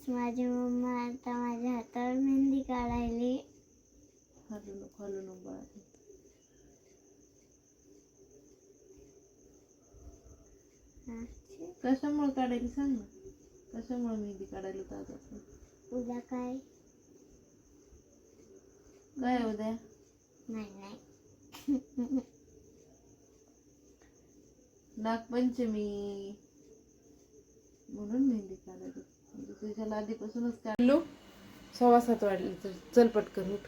Friends माझी mamma आता माझ्या हातावर मेहंदी काढायली. हलू नको हलू नको. कशामुळे काढायला सांग ना. कशामुळे मेहंदी काढायला दादा उद्या काय? काय उद्या? नाही नाही. नागपंचमी म्हणून मेहंदी काढायला तुझ्याला आधीपासूनच काढलो सव्वा सात वाजले तर चल पटकन उठ.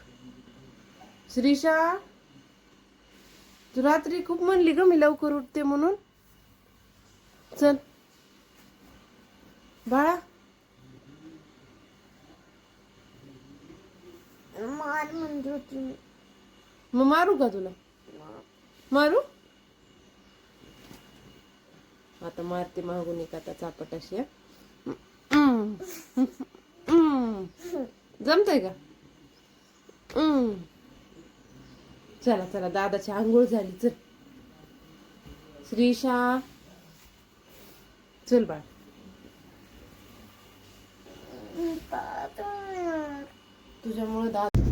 श्रीषा? तू रात्री खूप म्हणली ग मी लवकर उठते म्हणून. चल. बाळा. मार म्हणत होती मी. मग मारू का तुला? मारू? आता मारते मागून एक आता चापट अशी जमतय का. चला चला दादाची आंघोळ झाली. चल. श्रीषा चल बाळ. तुझ्यामुळे दादा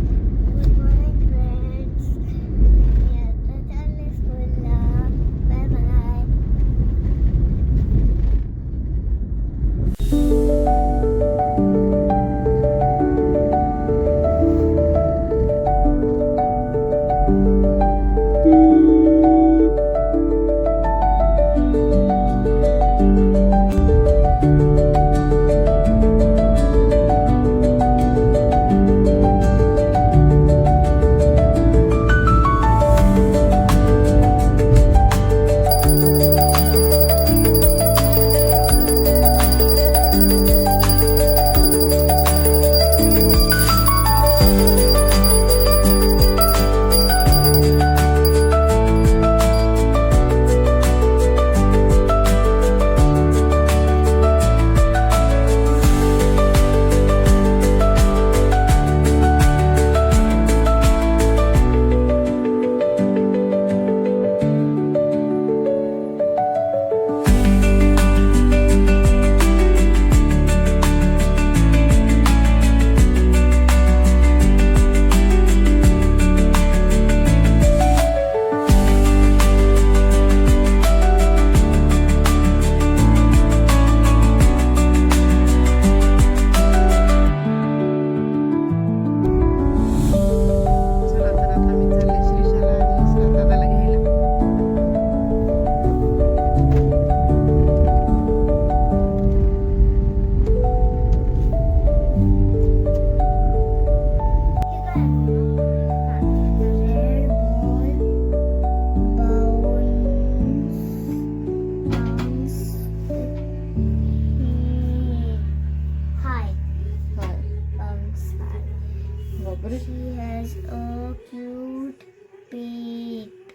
She has a cute pet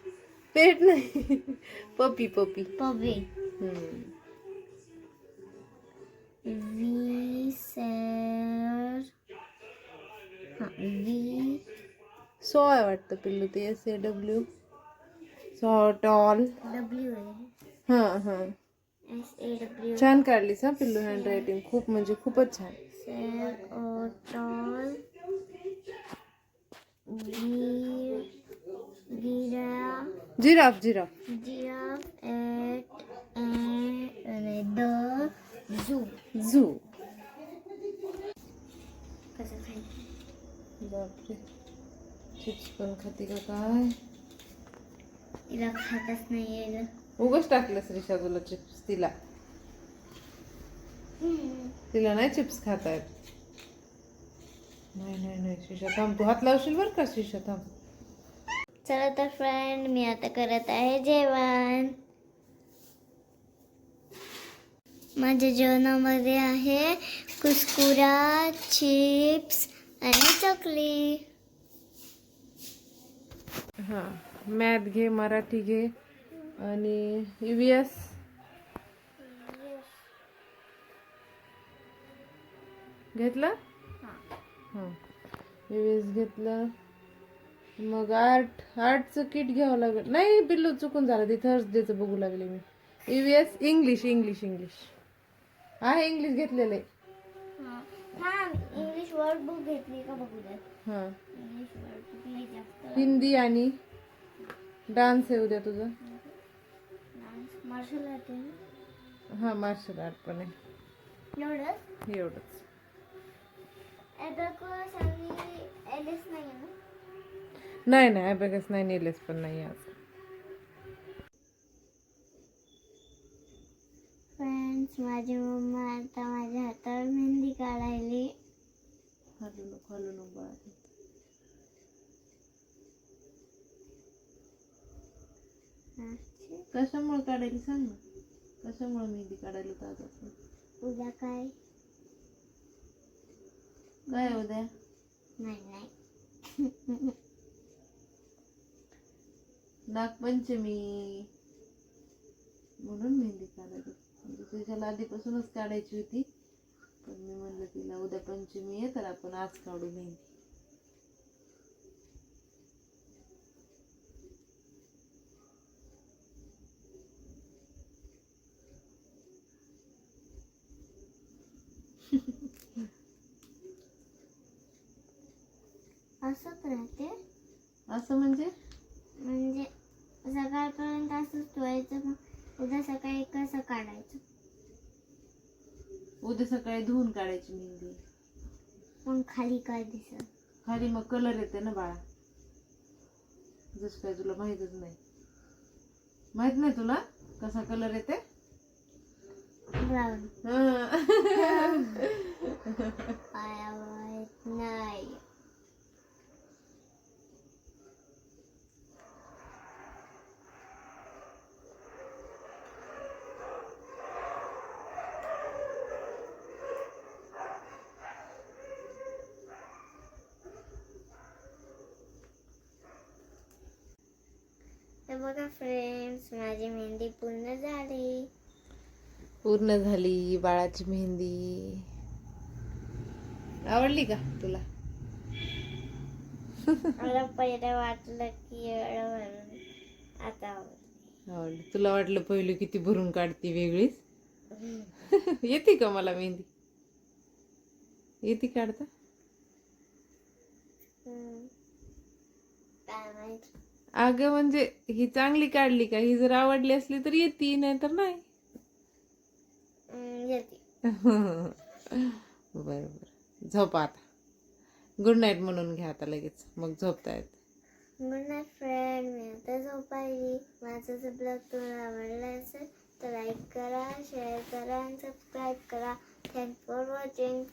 pet नाही puppy puppy puppy. Hmm. V sir. हाँ, V सो आहे वाटतं पिल्लू ते S A W so tall W है. हाँ हाँ S A W. छान काढलीस हा पिल्लू हँड रायटिंग खूप म्हणजे खूपच छान or tall. Giraffe giraffe giraffe Giraffe at a, the zoo. zoo कसं खायचं बापरे चिप्स पण खाते का काय? तिला खातच नाही यायला उगच टाकलंस श्रीषा तुला चिप्स तिला. तिला नाही चिप्स खाता येत. नाही नाही नाही थांब तू हात लावशील बरं का थांब. चला तर फ्रेंड मी आता करत आहे जेवण. माझ्या जेवणामध्ये आहे कुस्कुरा चिप्स आणि चकली. हां मॅथ घे मराठी घे आणि ई व्ही एस घेतलं? हां. एस घेतलं. मग आर्ट आर्टचं किट घ्यावं लागेल. नाही बिल्लू चुकून झालं. ते थर्सडेचं बघू लागले मी. E V S English English English आहे इंग्लिश घेतलेलं. आहे थांब इंग्लिश वर्ड बुक घेतली का बघू दे हा. इंग्लिश वर्ड बुक लई जास्त. हिंदी आणि डान्स आहे उद्या तुझं. मार्शल आर्ट आहे ना? हा मार्शल आर्ट पण आहे. एवढंच? एवढंच. नाही नाही नाही अभ्यास नाही नेलेस पण नाही आज. फ्रेंड्स माझी मम्मा आता माझ्या हातावर मेहंदी काढायली. कशामुळे काढायला सांग ना? कशामुळे मेहंदी काढायला आज आपण उद्या काय? काय उद्या? नाही नाही नागपंचमी. म्हणून मेहंदी काढायला. म्हणजे तुझ्याला आधीपासूनच काढायची होती. पण मी म्हणलं तिला उद्या पंचमी आहे तर आपण आज काढू मेहंदी. असंच राहते असं म्हणजे? म्हणजे सकाळपर्यंत असंच ठेवायचं मग उद्या सकाळी कसं काढायचं? उद्या सकाळी धुवून काढायची मेहंदी. मग खाली काय दिसत खाली मग कलर येते ना बाळा. जस काय तुला माहितच नाही. माहीत नाही तुला कसा कलर येते? ब्राऊन हं. नाही तर बघा फ्रेंड्स माझी मेहंदी पूर्ण झाली. पूर्ण झाली बाळाची मेहंदी. आवडली का तुला? मला पहिलं वाटलं की एवढं भरून आता आवडलं. आवडली. तुला वाटलं पहिलं किती भरून काढती वेगळीच? येते का मला मेहंदी? येते काढता. काय माहीत. अगं म्हणजे ही चांगली काढली का? ही जर आवडली असली तर येते नाही. तर नाही येते. बरं बरं झोपा आता. गुड नाईट म्हणून घ्या आता लगेच. मग झोपता येत. गुड नाईट फ्रेंड मी आता झोपायली. माझा जर ब्लॉग तुम्हाला आवडला असेल तर लाईक करा शेअर करा आणि सबस्क्राईब करा. Thank for watching